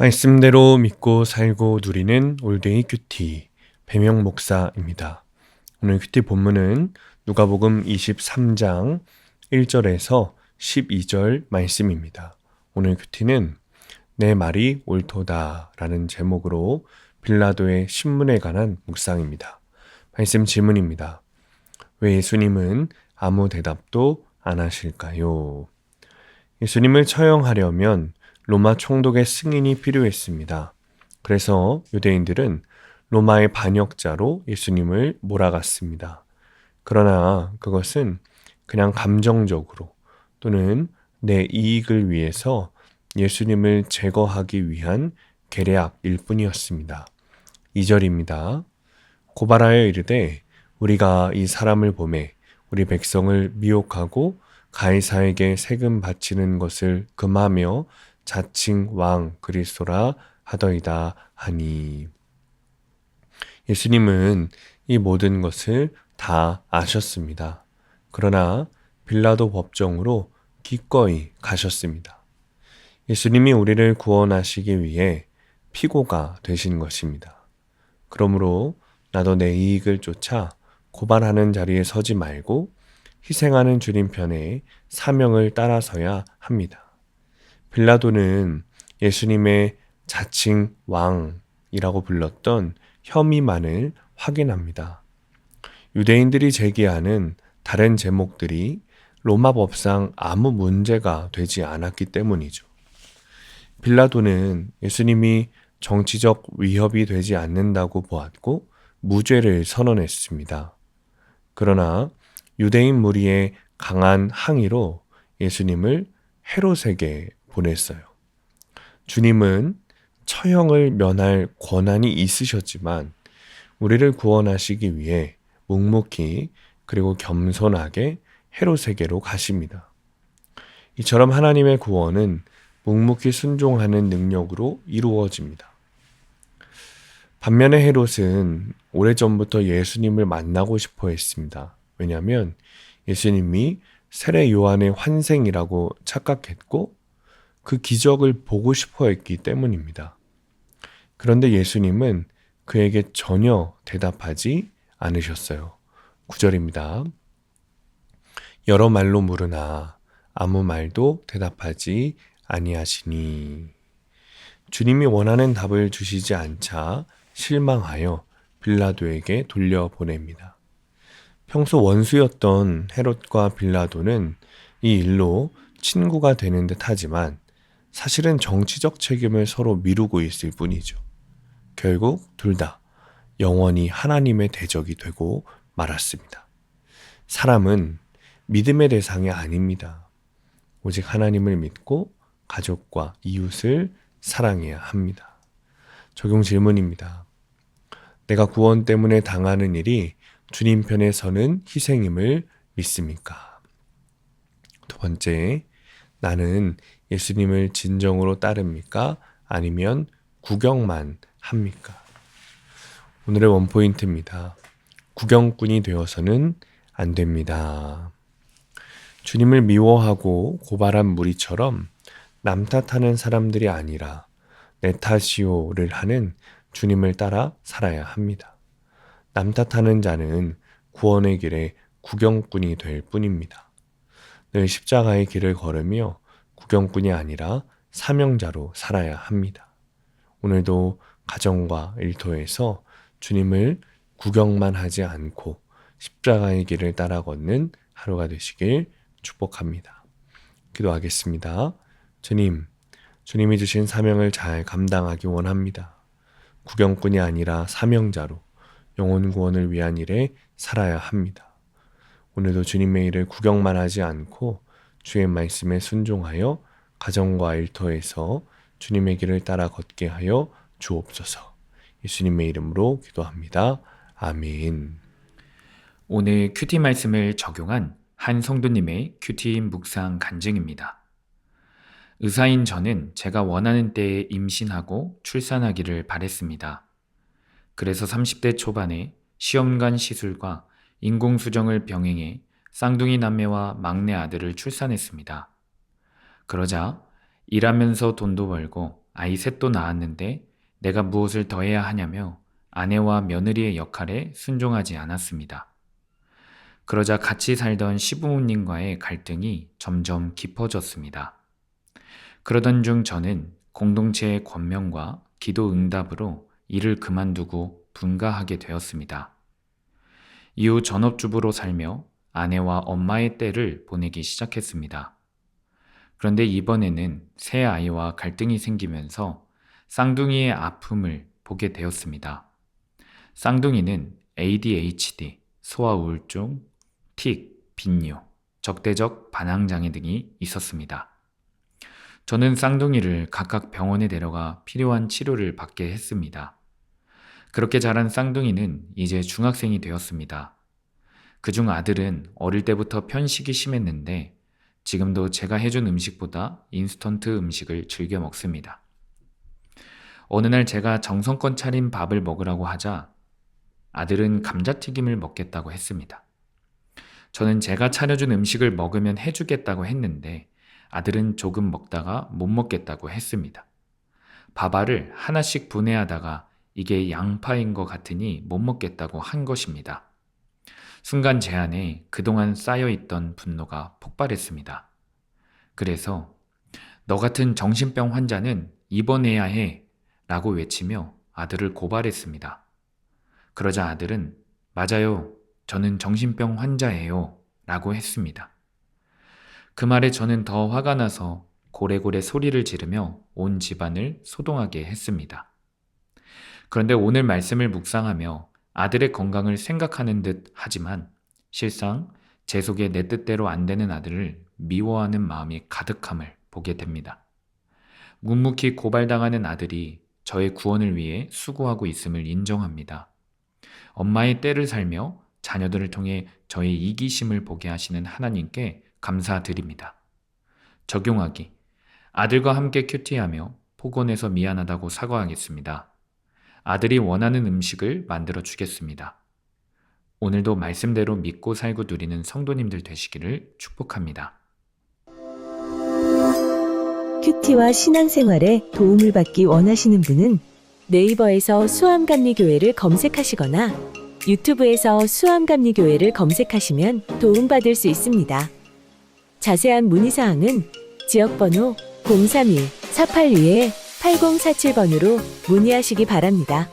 말씀대로 믿고 살고 누리는 올데이 큐티 배명 목사입니다. 오늘 큐티 본문은 누가복음 23장 1절에서 12절 말씀입니다. 오늘 큐티는 내 말이 옳도다라는 제목으로 빌라도의 신문에 관한 묵상입니다. 말씀 질문입니다. 왜 예수님은 아무 대답도 안 하실까요? 예수님을 처형하려면 로마 총독의 승인이 필요했습니다. 그래서 유대인들은 로마의 반역자로 예수님을 몰아갔습니다. 그러나 그것은 그냥 감정적으로 또는 내 이익을 위해서 예수님을 제거하기 위한 계략일 뿐이었습니다. 2절입니다. 고발하여 이르되 우리가 이 사람을 보매 우리 백성을 미혹하고 가이사에게 세금 바치는 것을 금하며 자칭 왕 그리스도라 하더이다 하니 예수님은 이 모든 것을 다 아셨습니다. 그러나 빌라도 법정으로 기꺼이 가셨습니다. 예수님이 우리를 구원하시기 위해 피고가 되신 것입니다. 그러므로 나도 내 이익을 쫓아 고발하는 자리에 서지 말고 희생하는 주님 편에 사명을 따라서야 합니다. 빌라도는 예수님의 자칭 왕이라고 불렀던 혐의만을 확인합니다. 유대인들이 제기하는 다른 제목들이 로마 법상 아무 문제가 되지 않았기 때문이죠. 빌라도는 예수님이 정치적 위협이 되지 않는다고 보았고 무죄를 선언했습니다. 그러나 유대인 무리의 강한 항의로 예수님을 헤롯에게 보냈어요. 주님은 처형을 면할 권한이 있으셨지만 우리를 구원하시기 위해 묵묵히 그리고 겸손하게 헤롯에게로 가십니다. 이처럼 하나님의 구원은 묵묵히 순종하는 능력으로 이루어집니다. 반면에 헤롯은 오래전부터 예수님을 만나고 싶어 했습니다. 왜냐하면 예수님이 세례 요한의 환생이라고 착각했고 그 기적을 보고 싶어 했기 때문입니다. 그런데 예수님은 그에게 전혀 대답하지 않으셨어요. 9절입니다. 여러 말로 물으나 아무 말도 대답하지 아니하시니 주님이 원하는 답을 주시지 않자 실망하여 빌라도에게 돌려보냅니다. 평소 원수였던 헤롯과 빌라도는 이 일로 친구가 되는 듯 하지만 사실은 정치적 책임을 서로 미루고 있을 뿐이죠. 결국 둘 다 영원히 하나님의 대적이 되고 말았습니다. 사람은 믿음의 대상이 아닙니다. 오직 하나님을 믿고 가족과 이웃을 사랑해야 합니다. 적용 질문입니다. 내가 구원 때문에 당하는 일이 주님 편에 서는 희생임을 믿습니까? 두 번째, 나는 예수님을 진정으로 따릅니까? 아니면 구경만 합니까? 오늘의 원포인트입니다. 구경꾼이 되어서는 안 됩니다. 주님을 미워하고 고발한 무리처럼 남 탓하는 사람들이 아니라 내 탓이오를 하는 주님을 따라 살아야 합니다. 남 탓하는 자는 구원의 길에 구경꾼이 될 뿐입니다. 늘 십자가의 길을 걸으며 구경꾼이 아니라 사명자로 살아야 합니다. 오늘도 가정과 일터에서 주님을 구경만 하지 않고 십자가의 길을 따라 걷는 하루가 되시길 축복합니다. 기도하겠습니다. 주님, 주님이 주신 사명을 잘 감당하기 원합니다. 구경꾼이 아니라 사명자로 영혼 구원을 위한 일에 살아야 합니다. 오늘도 주님의 일을 구경만 하지 않고 주의 말씀에 순종하여 가정과 일터에서 주님의 길을 따라 걷게 하여 주옵소서. 예수님의 이름으로 기도합니다. 아멘. 오늘 큐티 말씀을 적용한 한 성도님의 큐티 묵상 간증입니다. 의사인 저는 제가 원하는 때에 임신하고 출산하기를 바랬습니다. 그래서 30대 초반에 시험관 시술과 인공수정을 병행해 쌍둥이 남매와 막내 아들을 출산했습니다. 그러자 일하면서 돈도 벌고 아이 셋도 낳았는데 내가 무엇을 더 해야 하냐며 아내와 며느리의 역할에 순종하지 않았습니다. 그러자 같이 살던 시부모님과의 갈등이 점점 깊어졌습니다. 그러던 중 저는 공동체의 권면과 기도 응답으로 일을 그만두고 분가하게 되었습니다. 이후 전업주부로 살며 아내와 엄마의 때를 보내기 시작했습니다. 그런데 이번에는 새 아이와 갈등이 생기면서 쌍둥이의 아픔을 보게 되었습니다. 쌍둥이는 ADHD, 소아우울증, 틱, 빈뇨, 적대적 반항장애 등이 있었습니다. 저는 쌍둥이를 각각 병원에 데려가 필요한 치료를 받게 했습니다. 그렇게 자란 쌍둥이는 이제 중학생이 되었습니다. 그중 아들은 어릴 때부터 편식이 심했는데 지금도 제가 해준 음식보다 인스턴트 음식을 즐겨 먹습니다. 어느 날 제가 정성껏 차린 밥을 먹으라고 하자 아들은 감자튀김을 먹겠다고 했습니다. 저는 제가 차려준 음식을 먹으면 해주겠다고 했는데 아들은 조금 먹다가 못 먹겠다고 했습니다. 밥알을 하나씩 분해하다가 이게 양파인 것 같으니 못 먹겠다고 한 것입니다. 순간 제 안에 그동안 쌓여있던 분노가 폭발했습니다. 그래서 너 같은 정신병 환자는 입원해야 해 라고 외치며 아들을 고발했습니다. 그러자 아들은 맞아요. 저는 정신병 환자예요. 라고 했습니다. 그 말에 저는 더 화가 나서 고래고래 소리를 지르며 온 집안을 소동하게 했습니다. 그런데 오늘 말씀을 묵상하며 아들의 건강을 생각하는 듯 하지만 실상 제 속에 내 뜻대로 안 되는 아들을 미워하는 마음이 가득함을 보게 됩니다. 묵묵히 고발당하는 아들이 저의 구원을 위해 수고하고 있음을 인정합니다. 엄마의 때를 살며 자녀들을 통해 저의 이기심을 보게 하시는 하나님께 감사드립니다. 적용하기. 아들과 함께 큐티하며 폭언해서 미안하다고 사과하겠습니다. 아들이 원하는 음식을 만들어 주겠습니다. 오늘도 말씀대로 믿고 살고 누리는 성도님들 되시기를 축복합니다. 큐티와 신앙생활에 도움을 받기 원하시는 분은 네이버에서 수암감리교회를 검색하시거나 유튜브에서 수암감리교회를 검색하시면 도움받을 수 있습니다. 자세한 문의사항은 지역번호 031-482-8047번으로 문의하시기 바랍니다.